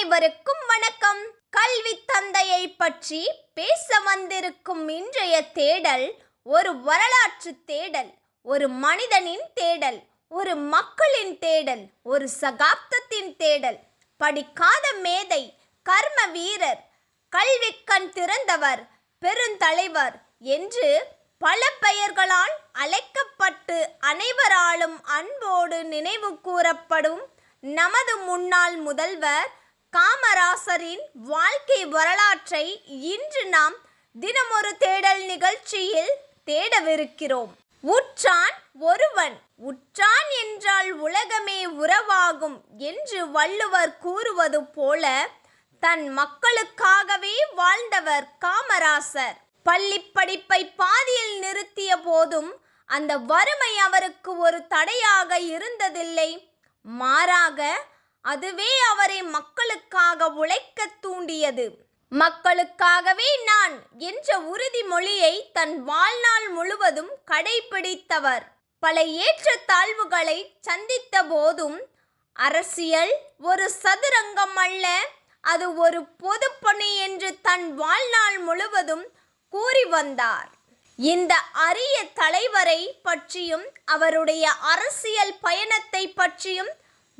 அனைவருக்கும் வணக்கம். கல்வி தந்தையை பற்றி பேச வந்திருக்கும் இன்றைய தேடல் ஒரு வரலாற்று தேடல் ஒரு மனிதனின் தேடல் ஒரு மக்களின் தேடல் ஒரு சகாப்தத்தின் தேடல். படிக்காத மேதை கர்ம வீரர் கல்வி கண் திறந்தவர் பெருந்தலைவர் என்று பல பெயர்களால் அழைக்கப்பட்டு அனைவராலும் அன்போடு நினைவு கூறப்படும் நமது முன்னாள் முதல்வர் காமராசரின் வாழ்க்கை வரலாற்றை இன்று நாம் தினமொரு தேடல் நிகழ்ச்சியில் தேடவிருக்கிறோம். உற்றான் ஒருவன் உற்றான் என்றால் உலகமே உறவாகும் என்று வள்ளுவர் கூறுவது போல தன் மக்களுக்காகவே வாழ்ந்தவர் காமராசர். பள்ளி படிப்பை பாதியில் நிறுத்திய போதும் அந்த வறுமை அவருக்கு ஒரு தடையாக இருந்ததில்லை. மாறாக அதுவே அவரை மக்களுக்காக உழைக்க தூண்டியது. மக்களுக்காகவே நான் என்ற உறுதிமொழியை தன் வாழ்நாள் முழுவதும் கடைபிடித்தவர். பல ஏற்றத்தாழ்வுகளை சந்தித்த போதும் அரசியல் ஒரு சதுரங்கம் அல்ல அது ஒரு பொதுப்பணி என்று தன் வாழ்நாள் முழுவதும் கூறி வந்தார். இந்த அரிய தலைவரை பற்றியும் அவருடைய அரசியல் பயணத்தை பற்றியும்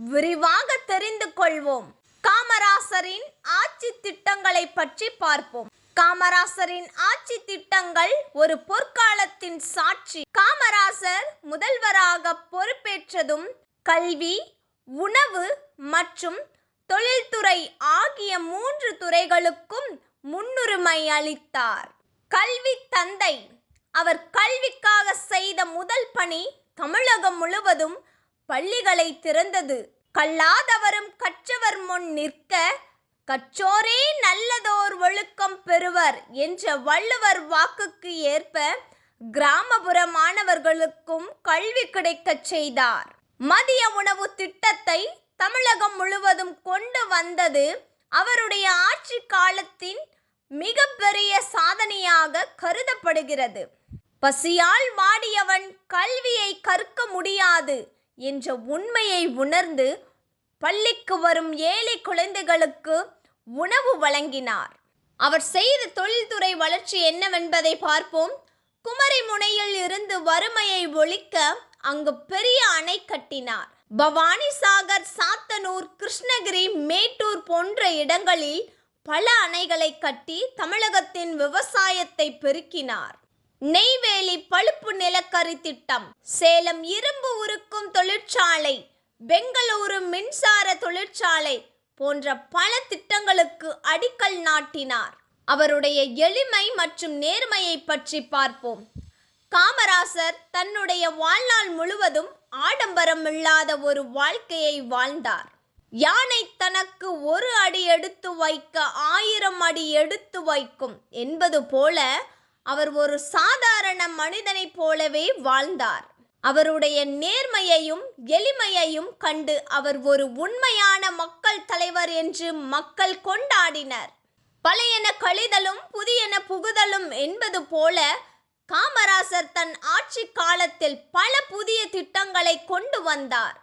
விரிவாக தெரிந்து கொள்வோம். காமராசரின் ஆட்சி திட்டங்களை பற்றி பார்ப்போம். காமராசரின் ஆட்சி திட்டங்கள் ஒரு பொற்காலத்தின் சாட்சி. காமராசர் முதல்வராக பொறுப்பேற்றதும் கல்வி உணவு மற்றும் தொழில்துறை ஆகிய மூன்று துறைகளுக்கும் முன்னுரிமை அளித்தார். கல்வி தந்தை. அவர் கல்விக்காக செய்த முதல் பணி தமிழகம் முழுவதும் பள்ளிகளை திறந்தது. கல்லாதவரும் கற்றவர் முன் நிற்க கற்றோரே நல்லதோர் ஒழுக்கம் பெறுவர் என்ற வள்ளுவர் வாக்குக்கு ஏற்ப கிராமப்புற மாணவர்களுக்கும் கல்வி கிடைக்கச் செய்தார். மதிய உணவு திட்டத்தை தமிழகம் முழுவதும் கொண்டு வந்தது அவருடைய ஆட்சி காலத்தின் மிகப்பெரிய சாதனையாக கருதப்படுகிறது. பசியால் வாடியவன் கல்வியை கற்க முடியாது. என்ற உண்மையை உணர்ந்து பள்ளிக்கு வரும் ஏழை குழந்தைகளுக்கு உணவு வழங்கினார். அவர் செய்த தொழில்துறை வளர்ச்சி என்னவென்பதை பார்ப்போம். குமரி முனையில் இருந்து வறுமையை ஒழிக்க அங்கு பெரிய அணை கட்டினார். பவானிசாகர் சாத்தனூர் கிருஷ்ணகிரி மேட்டூர் போன்ற இடங்களில் பல அணைகளை கட்டி தமிழகத்தின் விவசாயத்தை பெருக்கினார். நெய்வேலி பழுப்பு நிலக்கரி திட்டம். சேலம் இரும்பு உருக்கும் தொழிற்சாலை பெங்களூரு மின்சார தொழிற்சாலை போன்ற பல திட்டங்களுக்கு அடிக்கல் நாட்டினார். அவருடைய எளிமை மற்றும் நேர்மையை பற்றி பார்ப்போம். காமராசர் தன்னுடைய வாழ்நாள் முழுவதும் ஆடம்பரம் இல்லாத ஒரு வாழ்க்கையை வாழ்ந்தார். யானை தனக்கு ஒரு அடி எடுத்து வைக்க ஆயிரம் அடி எடுத்து வைக்கும் என்பது போல அவர் ஒரு சாதாரண மனிதனைப் போலவே வாழ்ந்தார். அவருடைய நேர்மையையும் எளிமையையும் கண்டு அவர் ஒரு உண்மையான மக்கள் தலைவர் என்று மக்கள் கொண்டாடினர். பழையன கழிதலும் புதியன புகுதலும் என்பது போல காமராசர் தன் ஆட்சி காலத்தில் பல புதிய திட்டங்களை கொண்டு வந்தார்.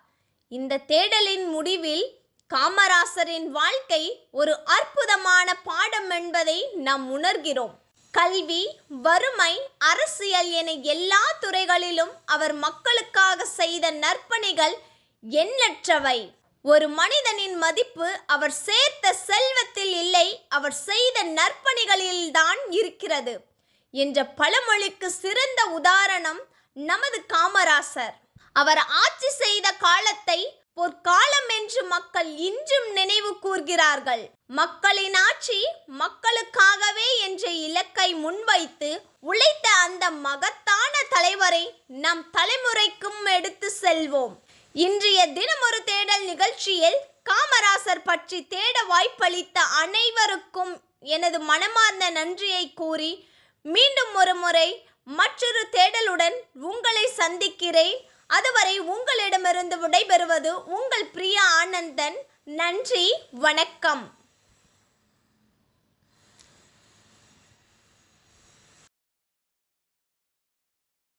இந்த தேடலின் முடிவில் காமராசரின் வாழ்க்கை ஒரு அற்புதமான பாடம் என்பதை நாம் உணர்கிறோம். கல்வி வறுமை அரசியல் என எல்லா துறைகளிலும் அவர் மக்களுக்காக செய்த நற்பணிகள் எண்ணற்றவை. ஒரு மனிதனின் மதிப்பு அவர் சேர்த்த செல்வத்தில் இல்லை அவர் செய்த நற்பணிகளில்தான் இருக்கிறது என்ற பழமொழிக்கு சிறந்த உதாரணம் நமது காமராசர். அவர் ஆட்சி செய்த காலத்தை பொற்காலம் என்று மக்கள் இன்றும் நினைவு கூர்கிறார்கள். மக்களின் ஆட்சி மக்களுக்காகவே என்ற இலக்கை முன்வைத்து உழைத்த அந்த மகத்தான தலைவரை நம் தலைமுறைக்கும் எடுத்து செல்வோம். இன்றைய தினமொரு தேடல் நிகழ்ச்சியில் காமராசர் பற்றி தேட வாய்ப்பளித்த அனைவருக்கும் எனது மனமார்ந்த நன்றியை கூறி மீண்டும் ஒரு முறை மற்றொரு தேடலுடன் உங்களை சந்திக்கிறேன். அதுவரை உங்களிடமிருந்து விடைபெறுவது உங்கள் பிரியா ஆனந்தன். நன்றி வணக்கம்.